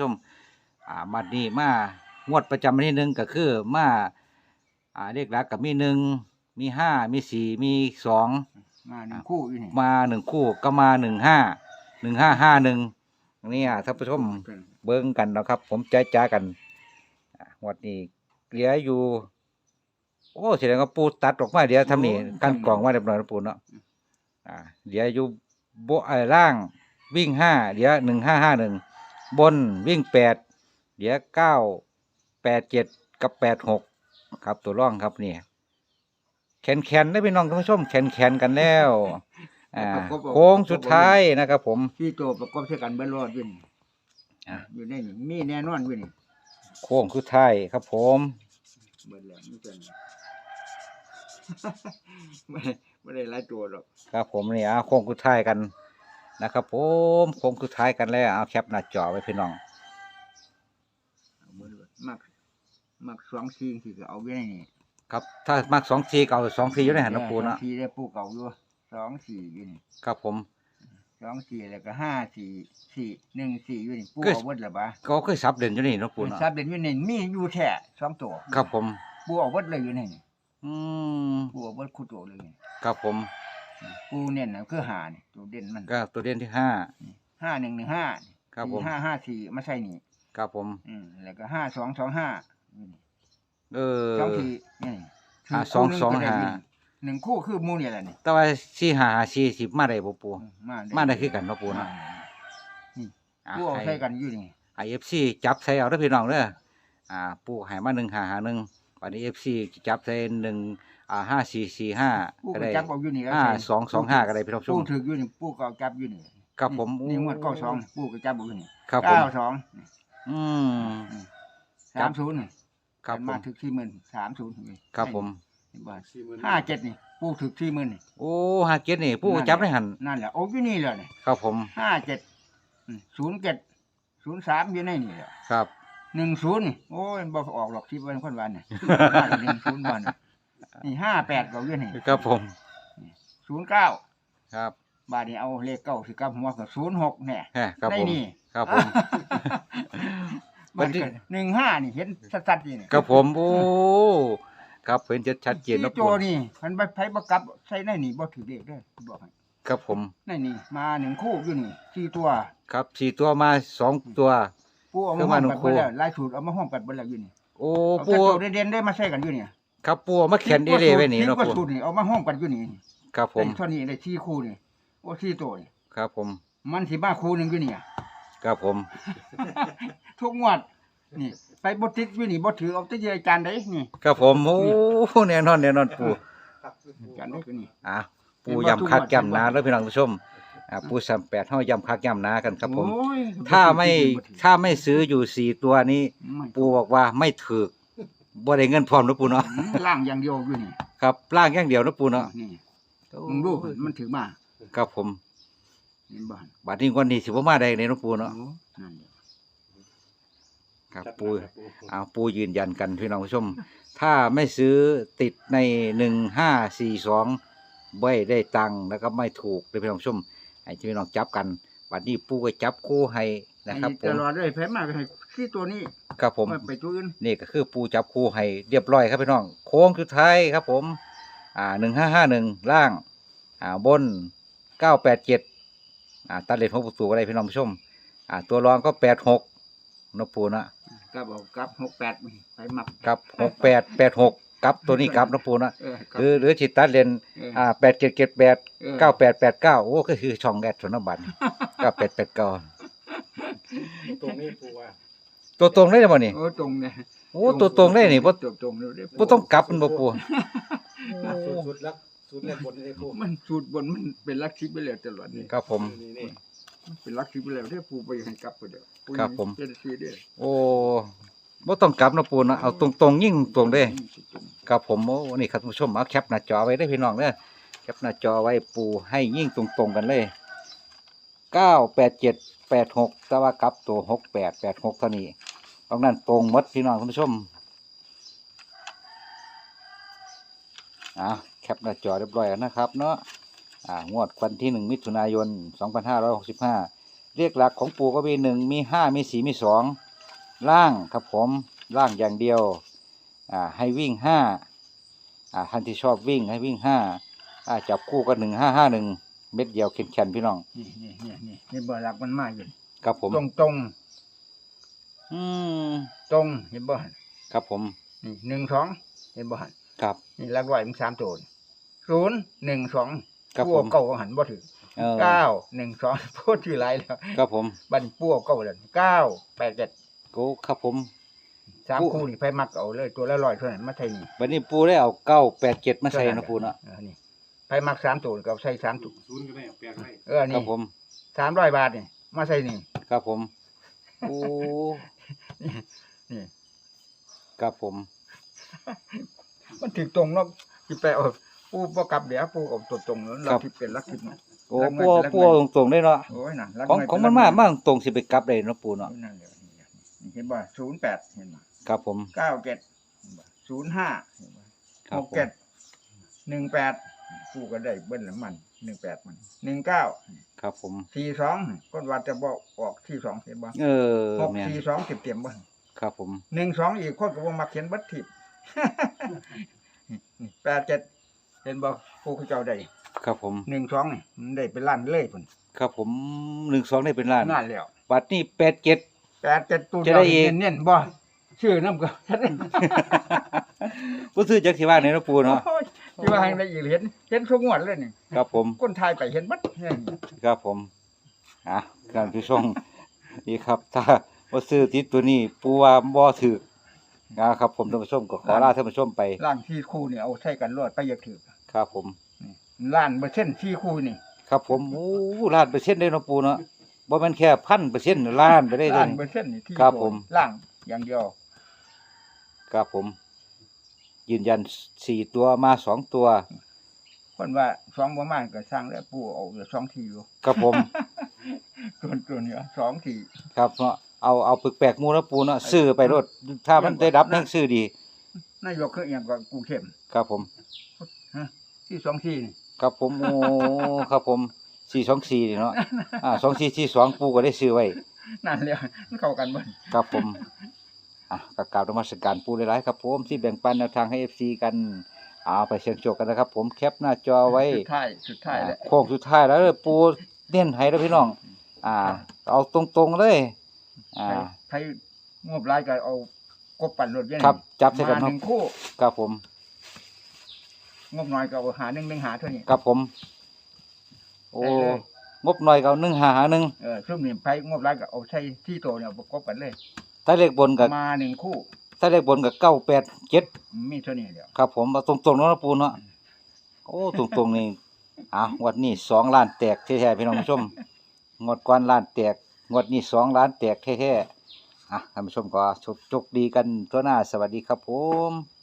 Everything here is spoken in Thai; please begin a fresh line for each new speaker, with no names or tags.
ชมอ่ามานี่มางวดประจำวันที่หนึ่งก็คือมาอ่าเลขหลักกับมีหนึ่งมีห้ามีสี่มีสอง
มาหนึ่งคู่อยู่นี่
มาหนึ่งคู่ก็มาหนึ่งห้าหนึ่งห้าห้าหนึ่งนี่อะท่านผู้ชมเบิ้งกันเนาะครับ ผมจ้าจ้ากันอ่างวดนี้เหลืออยู่ โอ้แสดงว่าปูตัดออกมาเดี๋ยวทำนี่กันกล่องมาเรียบร้อยแล้วปูเนาะอ่าเหลืออยู่โบไอ้ล่างวิ่งห้าเดี๋ยวหนึ่งห้าห้าหนึ่ง บนวิ่งแปดเดี๋ยวเก้าแปดเจ็ดกับแปดหกครับตัวร่องครับเนี่ยแขนแขนได้พี่น้องท่านผู้ชมแขนแขนกันแล้วอ่าโค้งสุดท้ายนะครับ ผม
ที่ตัวประกอบใช้กันเบิ้ลรอดอยู่นี่
อะ
อยู่ในนี่มีแน่นอนอยู่นี่
โค้งสุดท้ายครับ ผม
เบิ้ลแล้วไม่เป็นไม่ไม่ได้หลายตัวหรอก
ครับผมนี่อะโค้งสุดท้ายกัน นะครับผมโค้งสุดท้ายกันแล้วเอาแคปหน้าจอไว้พี่น้อง
เอาเบิ้ลรอดมักมักสองซีที่ก็เอาไว้ในนี่
ครับถ้ามักสองสี่เก่าสองสี่อยู่ในหันนะปู
สอ
เนาะ
งซีได้ปูเก่าอยู่สองสี่อยู่นี่
ครับผม
สองสี่แล้วก็ห้าสี่สี่หนึ่งสี่อยู่นี่ปู
คือ
เอาเบิ้ลละบะ
ก็เคยซับเด่นอยู่นี่เนาะปูเนาะ
ซับเด่นอยู่นี่มีอยู่แท้สองตัว
ครับผม
ปูเอาเบิ้ลเลยอยู่นี่
อืม
ปูเอาเบิ้ลคู่ตัวเลยนี่
ครับผม
ปูเน้นนะคือหานี่ตัวเด่นมัน
ก็ตัวเด่นที่ห้า
ห้าหนึ่งหนึ่งห้า
ครับผม
ห้าห้าสี่ไม่ใช่นี่
ครับผม
อืมแล้วก็ห้าสองสองห้า
เออ
สองทีนี่
ห้า
คือ
สอง
คู่หนึ่ก็ได้
สองห้า
ยู่หนึ่งคู่คือหมูเนี่ยแหละนี่
แต่ว่าสี่ห้าสี่สิบมาได้บ่ปู
มา
มาได้คือกันเนาะปู่เนาะ
นี่
อะ
ปูเอา
ให้
ใส่กันอยู่นี่
ไอเอฟซีจับใส่เอาเด้อพี่น้องเด้ออ่า ปูใหายมาหนึ่งหาหาหนึ่ง วันนี้เอฟซีจับใส่หนึ่งอ่าห้าสี่สี่ห้า
ปู
ก็
ก็
ได้
จับเอาอยู่นี่แล้ว
ห้า
ใส่
สองสองห้าก็ได้พี่น้องช
ปู
ม
ถืออยู่นี่ปูก็เอาจับอยู่นี่
ครับผม
นี่งวดเก้าสองปูก็จับเอาอยู่นี่
ครับผม
เก้าสอง
อืม ครั
สา
บ
มศูนย์นี่
ครับผ
มามถึงสี่หมื่นสามศูนย์นี่
ครับผม
นี่บ้านห้าเจ็ดนี่ปูถึงสี่หมื่นนี่
โอ้หาเจ็ดนี่ปูจับได้หัน
นั่นแหละโอ้อยู่นี่เลยนี่
ครับผม
ห้าเจ็ดศูนย์เจ็ดศูนย์สามอยู่ในนี่แหละ
ครับ
หนึ่งศูนย์นี่โอ้ยบ่ออกหรอกที่เป็นคนวันเนี่ยหนึ่งศูนย์วันยนี่ห้าแปดก็อยู่นี่
ครับผม
ศูนย์เก้า
ครับ
บาทนี้เอาเลขเก้าสิกับหัวกับศูนย์หกเนี่ย
แฮะครับ
ใน
ผม
นี่
ครับผม
บัดนี้หนึ่งห้านี่เห็นชัดๆนี่นี่
ครับผมโอ้ครับเห็นจะชัดเจน
สี่
นะ
ตั
ปู
วนี่มันไปไผประกับใส่ในนี่บ่ถือเลขเด้อบอกให้
ครับผม
ในนี่มาหนึ่งคู่อยู่นี่สี่ตัว
ครับสี่ตัวมาสองตัว
ปูเอา
ก็
มา
มา
ห้อม
หนึ่
กัน
งคู่
เบิดแล้วลายสูตรเอามาห้อมกันเบิดแล้วอยู่นี่
โอ้
เอา
ปู
แต่ตัวเด่นๆได้มาใส่กันอยู่นี่
ครับปูเอามาเขียนเอเล่ไว้นี่เนาะ
สิบกว่า
ปู
สูตรนี่เอามาห้อมกันอยู่นี่
ครับผม
ได้เท่านี้ได้สี่คู่นี่โอ้สี่ตัวนี่
ครับผม
มันสิมาคู่หนึงอยู่นี่
ครับผม
ทุกงวด นี่ ไปบ่ติดอยู่นี่บ่ถือเอาแต่เยอาจารย์ได้นี่
ครับผมโอ้แน่นอนแน่นอนปู
อาจารย์ได้ก็นี่
อะปูย้ำคักย้ำหนาแล้วพี่น้องผู้ชม อะปูสามแปดเฮาย้ำคักย้ำหนากันครับผม
โอ้ย
ถ้าไม่
บ่ถือ
ถ้าไม่ซื้ออยู่สี่ตัวนี้
ไม่
ปูบอกว่าไม่ถูกบ่ได้เงินพร้อมนะปูเนาะ
อืมล่างอย่างเดียวอยู่นี่
ครับล่างอย่างเดียวนะปูเนาะ
นี่มึงดูมันถือมา
ครับผม
เห็นบ้าน
บัดนี้วันนี้สิบ่มาได้เลยนะปูเนาะ
โอ้นั่นแหละ
ครับปู เอาปูยืนยันกันพี่น้องผู้ชม ถ้าไม่ซื้อติดในหนึ่งห้าสี่สองไม่ได้ตังค์แล้วก็ไม่ถูกเลยพี่น้องผู้ชม ให้พี่น้องจับกันบัดนี้ปูก็จับคู่ให้นะครับผ
ต
ม
ลอดเลยแพ้มากให้ขี้ตัวนี้
ครับผม
ไม่ไปตัวอื่น
นี่ก็คือปูจับคู่ให้เรียบร้อยครับพี่น้อง โค้งสุดท้ายครับผม อ่าหนึ่งห้าห้าหนึ่งล่าง อ่าบนเก้าแปดเจ็ดอ่าตัดเลนหกประตูอะไรพี่น้องผู้ชม อ่าตัวรองก็แปดหกนปูนะ
กลับเอากลับหกแปดไปหมัก
กับหกแปดแปดหก กับตัวนี้กับนปูนะ
เออ
หรือหรือจิตตัดเลน
เออ
อ่าแปดเจ็ดเจ็ดแปด
ออ
เก้าแปดแปดเก้าโอ้ก็คือช่องแอดสนบัตเก้าแปดแปดเก้า
ตรงนี้ปูว่า
ตัวตรงได้ไหมนี่
โอ้ตรงเนี่ย
โอ้ตัวตรงได้นี่บ่
ตัวตรงเลยเด้
บ่ต้องกลับมันบ่ปู
สุดสุดๆแล้วสุดแรกบนเลยปู
มันสูตรบนมันเป็นลักชิปไปแล้วตลอดนี่
ครับผม
นี่นี่
มันเป็นลักชิปไปแล้วเด้อปูไปให้กลับไปเด้อปู
ครับผม
เป็นสีเด้อ
โอ้ บ่ต้องกลับนะปูนะเอาตรงตรงๆยิ่งตรงเด้
ตรง
ครับผมโอ้นี่ครับท่านผู้ชมเอาแคปหน้าจอไว้ได้อพี่น้องเด้อแคปหน้าจอไว้ปูให้ยิ่งตรงตรงๆกันเลยเก้าแปดเจ็ดแปดหกแต่ว่ากลับตัวหกแปดแปดหกเท่านี้ตรงนั้นตรงหมดพี่น้องท่านผู้ชมอะแคปหน้าจอเรียบร้อยแล้วนะครับเนาะอ่างวดวันที่หนึ่งมิถุนายนสองพันห้าร้อยหกสิบห้าเรียกหลักของปูก็มีหนึ่งมีห้ามีสี่มีสอง ล่างครับผมล่างอย่างเดียวอ่าให้วิ่งห้าอ่าท่านที่ชอบวิ่งให้วิ่งห้าอ่าจับคู่กันหนึ่งห้าห้าหนึ่งเม็ดเดียวเข็นๆพี่น้อง
นี่นี่นี่นี่นี่บ่หลักมันมาอยู่
ครับผม
ตรงตรง
อืม
ตรงเห็นบ่หั่น
ครับผม
นี่หนึ่งสองเห็นบ่หั่น
ครับ
นี่หลักร้อยมันสามตัวศูนย์หนึ่งสอง
ครับ
ปั
ผ
ว
ม
เก่าก็หันบ่ถึง
เออ
เก้าหนึ่งสองพูดชื่อไรแล้ว
ครับผม
บัดนปัวเก่าเลยเก้าแปดเจ็ด
กูครับผม
สาม
ปู่
คู่นี่ไปมักเอาเลย ตัวละร้อยเท่านั้นมาใส่นี่
วันนี้ปูได้เอาเก้าแปดเจ็ดมาใส่นะปูเนาะ
เออนี่ไปมักสามตัวก็เอาใส่สามตัว
ศูนย์ก็ได้แปลงได้
เออ
ครั
นี่
บผม
สามร้อยบาทนี่มาใส่นี่
ครับผมโอ้
นี่
ครับผม
มันถึงตรงเนาะที่ไปเอาปูบ่กลับเดี๋ยวปูเอาตัวตรงนั้นเราที่เป็นลักทิพย์เนาะ
โอ้
รักไหม
ปู
รักไหม
ปูตรงๆได้เนาะ
โอ้ยน่ะรัก
ของ
ไห
ของ
เป็
มัน
รั
มาก
ไห
มากตรงสิไปกลับได้เนาะปูเนาะ
นั่นเดี๋ยวนี่นี่ เห็นบ่ศูนย์แปดเห็นบ่
ครับผม
เก้าเจ็ดศูนย์ห้า
ครั
ห
บ
ก
ผม
เจ็ดหนึ่งแปดกูก็ได้เบิ้ลละมันหนึ่งแปดมันหนึ่งเก้า
ครับผม
สี่สองก็ว่าจะบอกออกที่สองเห็นบ่
เออ
หก
แม่น
สี่สองเต็มเต็มบ่
ครับผม
หนึ่งสองอีกคนก็บ่มาเขียนบัตรทิพย์ แปดเจ็ดเห็นบ่ผู้เขาเจ้าได้
ครับผม
หนึ่งสองนี่มันได้เป็นล้านเลยพุ่น
ครับผมหนึ่งสองได้เป็นล้าน
นั่นแล้ว
บัตรนี่แปดเจ็ด
แปดเจ็ดตัว
จะ
เดียว
ได้อีก
เน้นๆบ่ชื่อน้ำก็
ผู้ซื้อจากที่ว่าเนี่ยนาะปูเนาะ
โอ้ยที่ว่าให้ได้อีกเห็นเห็นทุกงวดเลยนี่
ครับผม
คนไทยไปเห็นบัดเนี่ย
ครับผมอะการผู้ชม นี่ครับ ถ้าว่าซื้อติดตัวนี้ ปูว่าบ่ถือนะครับผมท่านผู้ชมก็ขอลาท่านผู้ชมไป
ร่างที่คู่นี่เอาใช้กันรอดไปอยากถือ
ครับผม
ล้านเปอร์เซ็นต์ที่คู่นี่
ครับผมโอ้ล้านเปอร์เซ็นต์ได้เนาะปูเนาะ บ่แม่นแค่พันเปอร์เซ็นต์ล้านไปได้เล
ล้าย นเปอร์เซ็นต์นี่ที่
ครับ
โก
ผม
ล่างอย่างเดียว
ครับผม ยืนยันสี่ตัวมาสองตัว
คนว่าสองประมาณก็สร้างแล้วปู่เอาเหลือสองทีอยู่
ครับผม
ตัวตัวเนี้ยสองที
ครับเนาะเอาเอาปึกแปลกหมูนะปูเนาะซื้อไปรถถ้ามันได้รับนั่งซื้อดี
นายกคืออย่างกับกูเข้ม
ครับผม
ฮะที่สองทีนี่
ครับผมโอ้ครับผม สี่สองสี่เนาะอ่าสองสี่สี่สองปูก็ได้ซื้อไว้
นั่นแล้วมันเข้ากันเบ่
ครับผม อะกกล่าวนมัสการปูหลายๆครับผมที่แบ่งปันแนวทางให้เอฟซีกันเอาไปเชียงโจกกันนะครับ ผมแคปหน้าจอไว้
สุดท้ายสุดท้ายแหละ
อ่าโค้งสุดท้ายแล้วเด้อปูเน้นให้แล้วพี่น้อง อ่า เอาตรงๆเลย อ่า
ใครงบรายก็เอากบปั่นรถเย็น
ครับ จับใส่กัน
มา
เนาะ
หนึ่งคู่
ครับผม
งบน้อยก็เอาหาหนึ่งหนึ่งหาเท่านี้
ครับผม โอ้
ได้เลย
งบหน่อยก็เอาหนึ่งหาหาหนึ่ง
เออช่วงนี้ไปงบรายก็เอาใช้ที่โตเนี่ยประกบกันเลย
ถ้าเลขบนกับ
มาหนึ่งคู่
ถ้าเลขบนกับเก้าแปดเจ็ด
มีเท่านี้เดียว
ครับผมเอาตรงๆเนาะปูเนาะโอ้ตรงๆนี่อะงวดนี้สองล้านแตกแท้ๆพี่น้องผู้ชมงวดก่อนล้านแตกงวดนี้สองล้านแตกแท้ๆอะท่านผู้ชมก็โชคดีกันตัวหน้าสวัสดีครับผม